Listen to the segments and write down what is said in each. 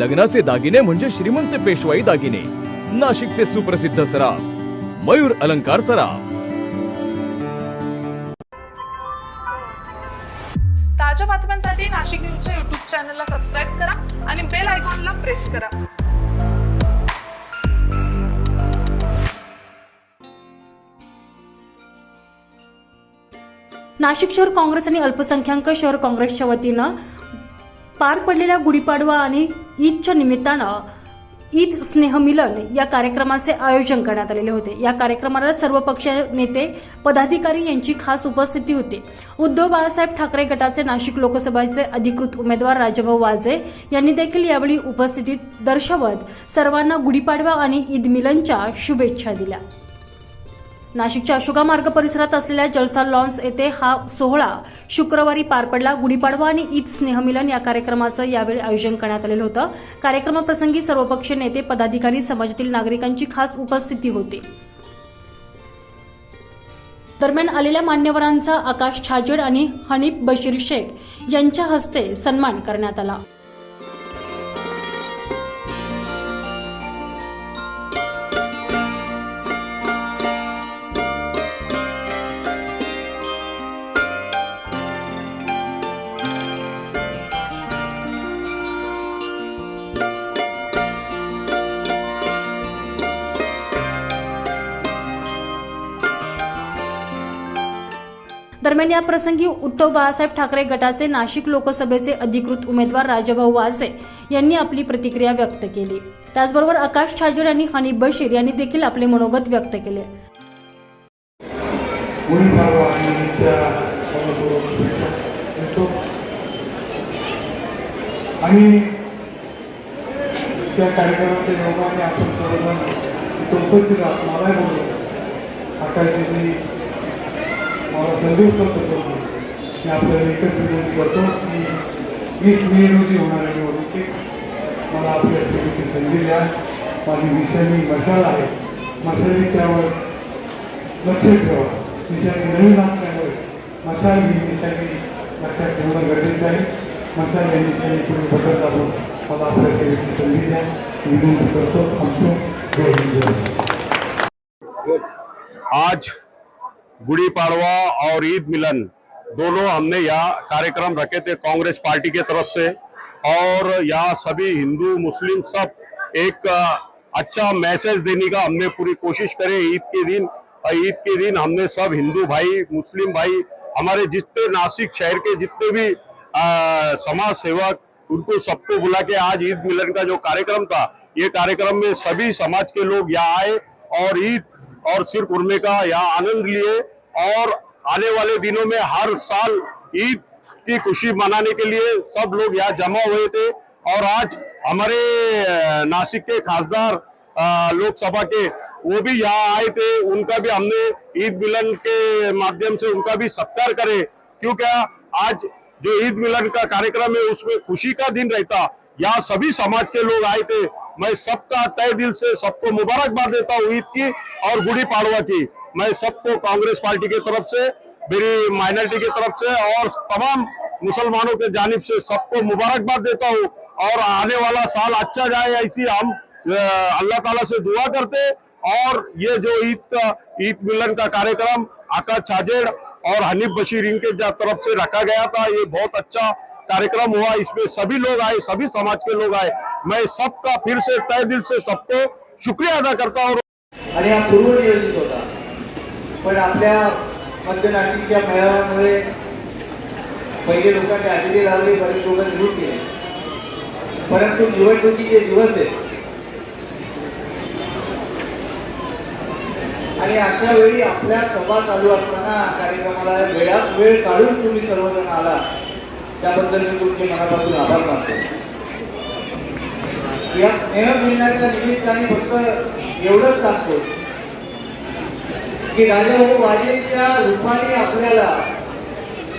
लग्नाचे दागिने म्हणजे श्रीमंत पेशवाई दागिने. नाशिकचे सुप्रसिद्ध सराफ मयूर अलंकार सराफ. ताज्या बातम्यांसाठी नाशिक न्यूजच्या युट्यूब चॅनलला सबस्क्राईब करा आणि बेल आयकॉनला प्रेस करा. नाशिक शहर काँग्रेस आणि अल्पसंख्याक शहर काँग्रेसच्या वतीनं पार पडलेल्या गुढीपाडवा आणि ईदच्या निमित्तानं ईद स्नेहमिलन या कार्यक्रमाचे आयोजन करण्यात आलेले होते. या कार्यक्रमाला सर्व पक्षीय नेते पदाधिकारी यांची खास उपस्थिती होती. उद्धव बाळासाहेब ठाकरे गटाचे नाशिक लोकसभेचे अधिकृत उमेदवार राजभाऊ वाजे यांनी देखील यावेळी उपस्थितीत दर्शवत सर्वांना गुढीपाडवा आणि ईद मिलनच्या शुभेच्छा दिल्या. नाशिकच्या अशोका मार्ग परिसरात असलेल्या जलसा लॉन्स येथे हा सोहळा शुक्रवारी पार पडला. गुढीपाडवा आणि ईद स्नेहमिलन या कार्यक्रमाचं यावेळी आयोजन करण्यात आलेलं होतं. कार्यक्रमाप्रसंगी सर्वपक्षीय नेते पदाधिकारी समाजातील नागरिकांची खास उपस्थिती होती. दरम्यान आलेल्या मान्यवरांचा आकाश छाजेड आणि हनीफ बशीर शेख यांच्या हस्ते सन्मान करण्यात आला. दरम्यान या प्रसंगी उद्धव बाळासाहेब ठाकरे गटाचे नाशिक लोकसभेचे अधिकृत उमेदवार राजाभाऊ वाजे यांनी आपली प्रतिक्रिया व्यक्त केली. त्याचबरोबर आकाश छाजेड आणि हनी बशीर यांनी देखील आपले मनोगत व्यक्त केले. आणि त्या कार्यक्रमाच्या योगाने आपण सर्वजण उपस्थित आहात. मलाही बोललो आकाशजी मला संधी उपलब्ध करतो की आपल्याला एकत्र विनंती करतो की वीस मे रोजी होणाऱ्या निवडणुकीत मला आपल्या सेवेची संधी द्या माझी विषयानी मशाल आहे मशालीच्यावर लक्ष ठेवा दिशाने नवीन असल्यामुळे मशाल ही। दिशाने लक्षात ठेवणं गरजेचं आहे मशाल या दिशेने पुढे बदल दाबून मला आपल्या सेवेची संधी द्या विनंती करतो जय आज गुड़ी पाड़वा और ईद मिलन, दोनों हमने यहाँ कार्यक्रम रखे थे कांग्रेस पार्टी के तरफ़ से। और यहाँ सभी हिंदू, मुस्लिम सब एक अच्छा मैसेज देने का हमने पूरी कोशिश करे ईद के दिन। और ईद के दिन हमने सब हिंदू भाई, मुस्लिम भाई, हमारे जितने नासिक शहर के जितने भी समाज सेवक, उनको सबको बुला के आज ईद मिलन का जो कार्यक्रम था, ये कार्यक्रम में सभी समाज के लोग यहाँ आए और ईद और सिर कुरमे का यहाँ आनंद लिए और आने वाले दिनों में हर साल ईद की खुशी मनाने के लिए सब लोग यहाँ जमा हुए थे। और आज हमारे नासिक के खासदार लोकसभा के वो भी यहाँ आए थे। उनका भी हमने ईद मिलन के माध्यम से उनका भी सत्कार करे। क्योंकि आज जो ईद मिलन का कार्यक्रम है, उसमें खुशी का दिन रहता। यहाँ सभी समाज के लोग आए थे। मैं सबका तय दिल से, सबको मुबारकबाद देता हूँ ईद की और गुड़ी पाड़वा की। मैं सबको कांग्रेस पार्टी की तरफ़ से, मेरी माइनॉरिटी की तरफ़ से और तमाम मुसलमानों के जानिब से सबको मुबारकबाद देता हूँ। और आने वाला साल अच्छा जाए ऐसी हम अल्लाह ताला से दुआ करते और ये जो ईद का, ईद मिलन का कार्यक्रम आकाश छाजेड़ और हनीफ बशीर इनके तरफ़ से रखा गया था, ये बहुत अच्छा कार्यक्रम हुआ। इसमें सभी लोग आए, सभी समाज के लोग आए। मैं सबका फिर से तय दिल से सबको शुक्रिया अदा करता हूँ। आणि हा पूर्वनियोजित होता. पण आपल्या मध्य नाशिकच्या मेळाव्यामुळे पहिले लोकांनी हजेरी लावली बरेच लोक निवडून गेले. परंतु निवडणुकीचे दिवस आहेत. आणि अशा वेळी आपल्या सभा चालू असताना कार्यक्रमाला वेळात वेळ काढून तुम्ही सर्वजण आला त्याबद्दल मी तुमचे मनापासून आभार मानतो. या स्नेह मिळण्याच्या निमित्ताने फक्त एवढंच सांगतो की राजाभाऊ वाजेंच्या रूपाने आपल्याला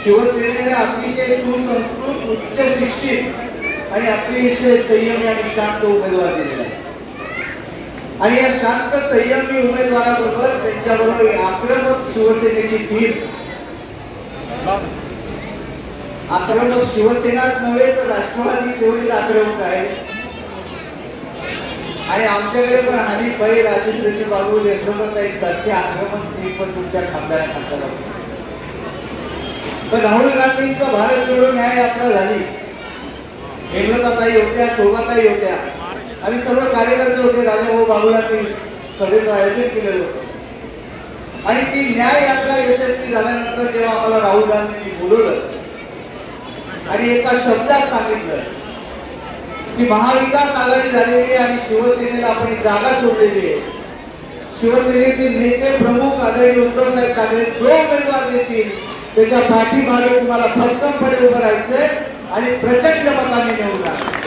शिवसेनेने अतिशय सुसंस्कृत उच्च शिक्षित आणि अतिशय संयमी आणि शांत उमेदवार दिलेला आहे. आणि या शांत संयमी उमेदवाराबरोबर त्यांच्याबरोबर आक्रमक शिवसेनेची टीम. आक्रमक शिवसेनाच नव्हे तर राष्ट्रवादी तेवढीच आक्रमक आहे. आणि आमच्याकडे पण हानी पै राजेंद्रजी बाबू यशवंतताई सारखे आक्रमण पण तुमच्या खासदार खासदार पण राहुल गांधींचा भारत जोडो न्याय यात्रा झाली. हेमलताताई होत्या शोभाताई होत्या. आम्ही सर्व कार्यकर्ते होते राजाभाऊ बाबूलांनी सभेचं आयोजन केलेलं होतं. आणि ती न्याय यात्रा यशस्वी झाल्यानंतर जेव्हा आम्हाला राहुल गांधींनी बोलवलं आणि एका शब्दात सांगितलं की महाविकास आघाडी झालेली आहे आणि शिवसेनेला आपण जागा सोडलेली आहे. शिवसेनेचे नेते प्रमुख आदरणीय उद्धव साहेब ठाकरे जो उमेदवार देतील त्याच्या पाठीमागे तुम्हाला भक्कमपणे उभं राहायचंय आणि प्रचंड मताने निवडणार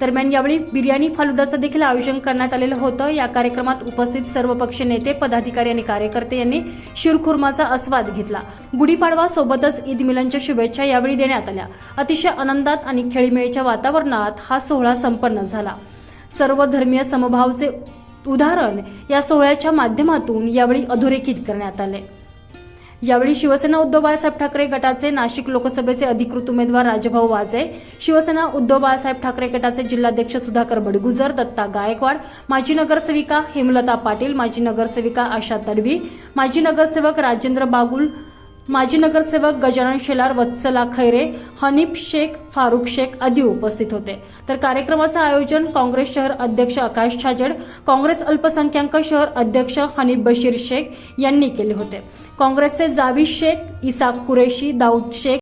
दरम्यान यावेळी बिर्याणी फालुदाचं देखील आयोजन करण्यात आलेलं होतं. या कार्यक्रमात उपस्थित सर्व पक्ष नेते पदाधिकारी आणि कार्यकर्ते यांनी शिरखुर्माचा आस्वाद घेतला. गुढीपाडवा सोबतच ईद मिलनच्या शुभेच्छा यावेळी देण्यात आल्या. अतिशय आनंदात आणि खेळीमेळीच्या वातावरणात हा सोहळा संपन्न झाला. सर्व धर्मीय समभावचे उदाहरण या सोहळ्याच्या माध्यमातून यावेळी अधोरेखित करण्यात आले. यावेळी शिवसेना उद्धव बाळासाहेब ठाकरे गटाचे नाशिक लोकसभेचे अधिकृत उमेदवार राजभाऊ वाजे शिवसेना उद्धव बाळासाहेब ठाकरे गटाचे जिल्हाध्यक्ष सुधाकर बडगुजर दत्ता गायकवाड माजी नगरसेविका हेमलता पाटील माजी नगरसेविका आशा तडवी माजी नगरसेवक राजेंद्र बागुल माजी नगरसेवक गजानन शेलार वत्सला खैरे हनीफ शेख फारुख शेख आदी उपस्थित होते. तर कार्यक्रमाचं आयोजन काँग्रेस शहर अध्यक्ष आकाश छाजेड काँग्रेस अल्पसंख्याक शहर अध्यक्ष हनीफ बशीर शेख यांनी केले होते. काँग्रेसचे जावीद शेख इसाक कुरेशी दाऊद शेख